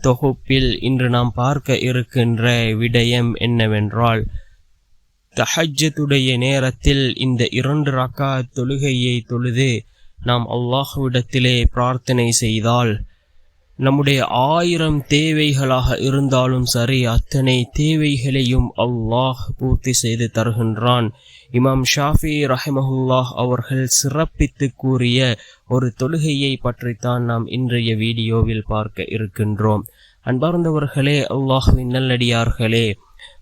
தொகுப்பில் இன்று நாம் பார்க்க இருக்கின்ற விடயம் என்னவென்றால் தஹஜ்ஜத்துடைய நேரத்தில் இந்த இரண்டு ரக்கா தொழுகையை தொழுது நாம் அல்லாஹ்விடத்திலே பிரார்த்தனை செய்தால் நம்முடைய ஆயிரம் தேவைகளாக இருந்தாலும் சரி அத்தனை தேவைகளையும் அல்லாஹ் பூர்த்தி செய்து தருகின்றான். இமாம் ஷாஃபி ரஹமஹுல்லாஹ் அவர்கள் சிறப்பித்து கூறிய ஒரு தொழுகையை பற்றித்தான் நாம் இன்றைய வீடியோவில் பார்க்க இருக்கின்றோம். அன்பார்ந்தவர்களே அல்லாஹுவின் நல்லடியார்களே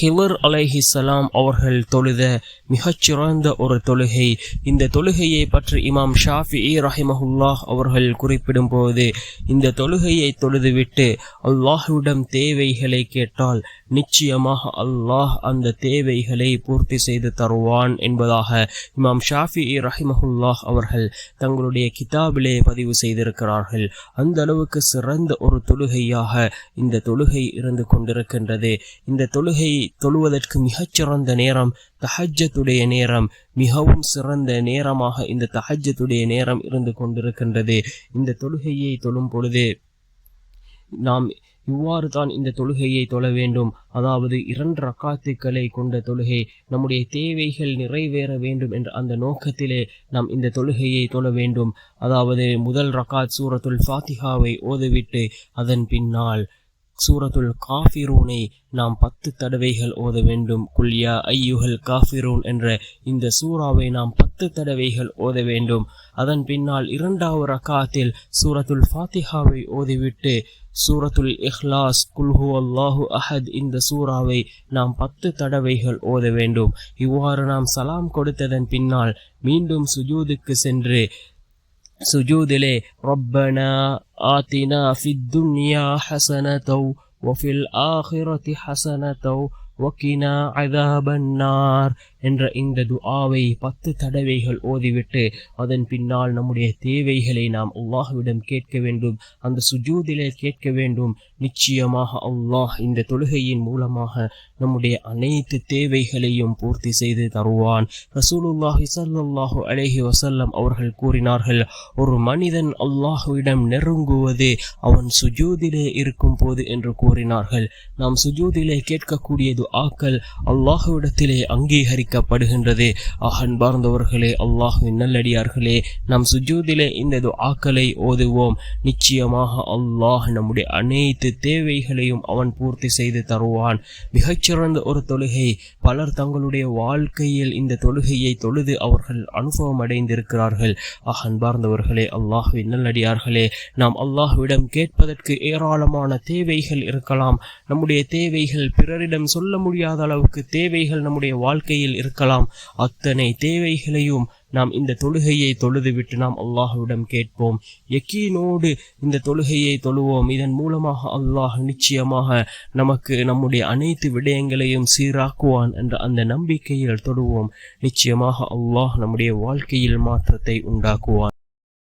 ஹிவர் அலைஹிசலாம் அவர்கள் தொழுத மிகச்சிறந்த ஒரு தொழுகை. இந்த தொழுகையை பற்றி இமாம் ஷாஃபி ரஹிமஹுல்லாஹ் அவர்கள் குறிப்பிடும் போது இந்த தொழுகையை தொழுதுவிட்டு அல்லாஹுவிடம் தேவைகளை கேட்டால் நிச்சயமாக அல்லாஹ் அந்த தேவைகளை பூர்த்தி செய்து தருவான் என்பதாக இமாம் ஷாஃபி ரஹிமஹுல்லாஹ் அவர்கள் தங்களுடைய கிதாபிலே பதிவு செய்திருக்கிறார்கள். அந்த அளவுக்கு சிறந்த ஒரு தொழுகையாக இந்த தொழுகை இருந்து கொண்டிருக்கின்றது. இந்த தொழுகை தொழுவதற்கு மிகச்சிறந்த நேரம் தஹஜத்துடைய நேரம் மிகவும் சிறந்த நேரமாக இந்த தஹஜத்துடைய நேரம் இருந்து கொண்டிருக்கின்றது. இந்த தொழுகையை தொழும் பொழுது நாம் இவ்வாறு தான் இந்த தொழுகையை தொழ வேண்டும். அதாவது இரண்டு ரக்காத்துக்களை கொண்ட தொழுகை நம்முடைய தேவைகள் நிறைவேற வேண்டும் என்ற அந்த நோக்கத்திலே நாம் இந்த தொழுகையை தொழ வேண்டும். அதாவது முதல் ரக்காத் சூரத்துல் ஃபாத்திஹாவை ஓதுவிட்டு அதன் பின்னால் சூரத்துல் காஃபிரூனை நாம் பத்து தடவைகள் ஓத வேண்டும். குல்யா ஐயுகல் காஃபிரூன் என்ற இந்த சூறாவை நாம் பத்து தடவைகள் ஓத வேண்டும். அதன் பின்னால் இரண்டாவது ரக்காத்தில் சூரத்துல் ஃபாத்திஹாவை ஓதிவிட்டு சூரத்துல் இஹ்லாஸ் குல்ஹு அல்லாஹு அஹத் இந்த சூறாவை நாம் பத்து தடவைகள் ஓத வேண்டும். இவ்வாறு நாம் சலாம் கொடுத்ததன் பின்னால் மீண்டும் சுஜூதுக்கு சென்று سجود لي ربنا آتنا في الدنيا حسنة وفي الآخرة حسنة ஒக்கினா அதபன்னார் என்ற இந்த துஆவை பத்து தடவைகள் ஓதிவிட்டு அதன் பின்னால் நம்முடைய தேவைகளை நாம் அல்லாஹ்விடம் கேட்க வேண்டும் அந்த சுஜூதிலே கேட்க வேண்டும். நிச்சயமாக அல்லாஹ் இந்த தொழுகையின் மூலமாக நம்முடைய அனைத்து தேவைகளையும் பூர்த்தி செய்து தருவான். ரசூலுல்லாஹி சல்லாஹு அலேஹி வசல்லம் அவர்கள் கூறினார்கள் ஒரு மனிதன் அல்லாஹ்விடம் நெருங்குவது அவன் சுஜூதிலே இருக்கும் போது என்று கூறினார்கள். நாம் சுஜூதிலே கேட்கக்கூடியது ஆக்கள் அல்லாஹுவிடத்திலே அங்கீகரிக்கப்படுகின்றது. அன்பார்ந்தவர்களே அல்லாஹுவின் நல்லடியார்களே நம் சுஜூதிலே இந்த துஆக்களை ஓதுவோம். நிச்சயமாக அல்லாஹ் நம்முடைய அனைத்து தேவைகளையும் அவன் பூர்த்தி செய்து தருவான். மிகச்சிறந்த ஒரு தொழுகை. பலர் தங்களுடைய வாழ்க்கையில் இந்த தொழுகையை தொழுது அவர்கள் அனுபவம் அடைந்திருக்கிறார்கள். அன்பார்ந்தவர்களே அல்லாஹுவின் நல்லடியார்களே நாம் அல்லாஹுவிடம் கேட்பதற்கு ஏராளமான தேவைகள் இருக்கலாம். நம்முடைய தேவைகள் பிறரிடம் சொல்ல சொல்ல முடியாத அளவுக்கு தேவைகள் நம்முடைய வாழ்க்கையில் இருக்கலாம். அத்தனை தேவைகளையும் நாம் இந்த தொழுகையை தொழுதுவிட்டு நாம் அல்லாஹுவிடம் கேட்போம். எக்கீனோடு இந்த தொழுகையை தொழுவோம். இதன் மூலமாக அல்லாஹ் நிச்சயமாக நமக்கு நம்முடைய அனைத்து விடயங்களையும் சீராக்குவான் என்ற அந்த நம்பிக்கையில் தொழுவோம். நிச்சயமாக அல்லாஹ் நம்முடைய வாழ்க்கையில் மாற்றத்தை உண்டாக்குவான்.